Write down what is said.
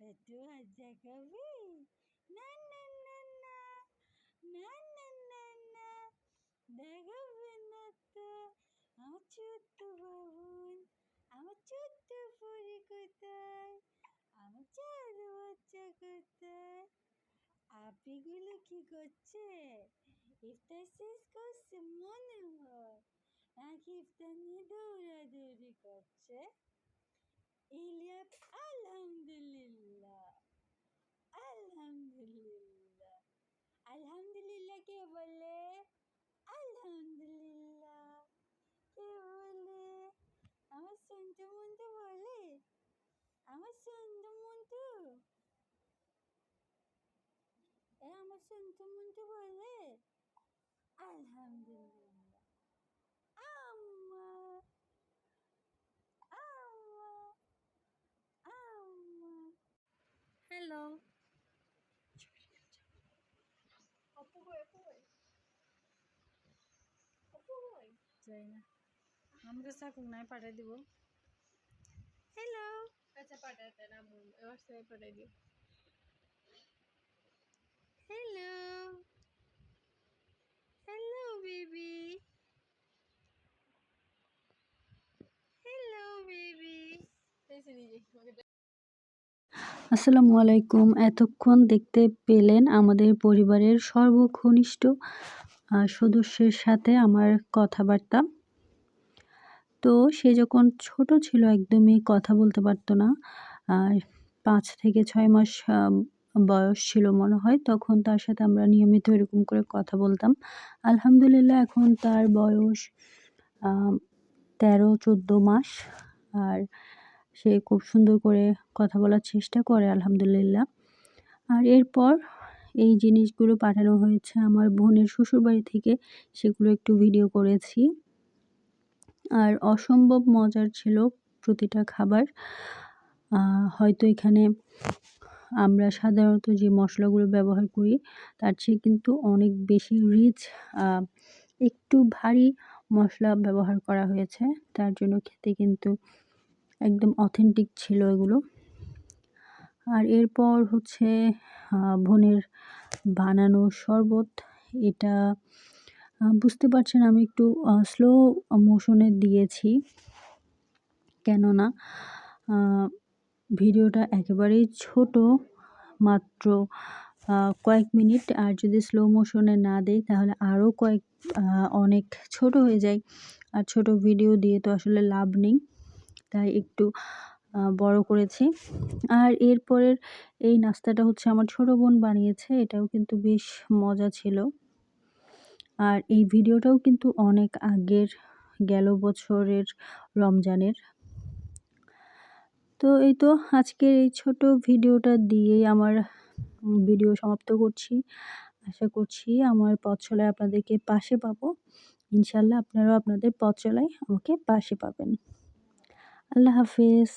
পেটু হাত দেখাবি না না না না না না না না দেখাবে না তো আমার ছোট্ট বাবুন আমার ছোট্ট পরি কোথায় আমার চার বাচ্চা কোথায় আপিগুলো কি করছে ইফতার শেষ করছে মনে হয় নাকি ইফতার নিয়ে দৌড়াদৌড়ি করছে ইলিয়াস আলহামদুলিল্লাহ আলহামদুলিল্লাহ আলহামদুলিল্লাহ কে বলে আলহামদুলিল্লাহ কে বলে আমার সন্তু মন্তু বলে আমার সন্তু মন্তু এ আমার সন্তু মন্তু বলে আলহামদুলিল্লাহ আম্মা আম্মা আম্মা হ্যালো যাই না সাকুক নাই পাঠিয়ে দিব। হ্যালো আচ্ছা পাঠাতে না হোয়াটসঅ্যাপে পাঠাই দিও hello hello baby hello baby আসসালামু আলাইকুম। এতক্ষণ দেখতে পেলেন আমাদের পরিবারের সর্বঘনিষ্ঠ আহ, সদস্যের সাথে আমার কথাবার্তা। তো সে যখন ছোট ছিল একদমই কথা বলতে পারতো না। আর পাঁচ থেকে ছয় মাস বয়স ছিল মনে হয়, তখন তার সাথে আমরা নিয়মিত এরকম করে কথা বলতাম। আলহামদুলিল্লাহ এখন তার বয়স তেরো, চোদ্দ মাস। আর সে খুব সুন্দর করে কথা বলার চেষ্টা করে, আলহামদুলিল্লাহ। আর এরপর এই জিনিসগুলো পাঠানো হয়েছে আমার বোনের শ্বশুরবাড়ি থেকে, সেগুলো একটু ভিডিও করেছি। আর অসম্ভব মজার ছিল প্রতিটা খাবার। হয়তো এখানে আমরা সাধারণত যে মশলাগুলো ব্যবহার করি, তার চেয়ে কিন্তু অনেক বেশি রিচ একটু ভারী মশলা ব্যবহার করা হয়েছে। তার জন্য খেতে কিন্তু একদম অথেন্টিক ছিল এগুলো। আর এরপর হচ্ছে বোনের বানানো শরবত। এটা বুঝতে পারছেন আমি একটু স্লো মোশনে দিয়েছি। কেননা ভিডিওটা একেবারেই ছোট, মাত্র কয়েক মিনিট। আর যদি স্লো মোশনে না দেই, তাহলে আরও কয়েক অনেক ছোট হয়ে যায়। আর ছোট ভিডিও দিয়ে তো আসলে লাভ নেই। তাই একটু বড় করেছি। আর এরপরের এই নাস্তাটা হচ্ছে আমার ছোট বোন বানিয়েছে, এটাও কিন্তু বেশ মজা ছিল। আর এই ভিডিওটাও কিন্তু অনেক আগের, গেল বছরের রমজানের। তো এই তো আজকের এই ছোট ভিডিওটা দিয়েই আমার ভিডিও সমাপ্ত করছি। আশা করছি আমার পথ চলায় আপনাদেরকে পাশে পাবো। ইনশাল্লাহ আপনারাও আপনাদের পথ চলায় আমাকে পাশে পাবেন। আল্লাহ হাফেজ।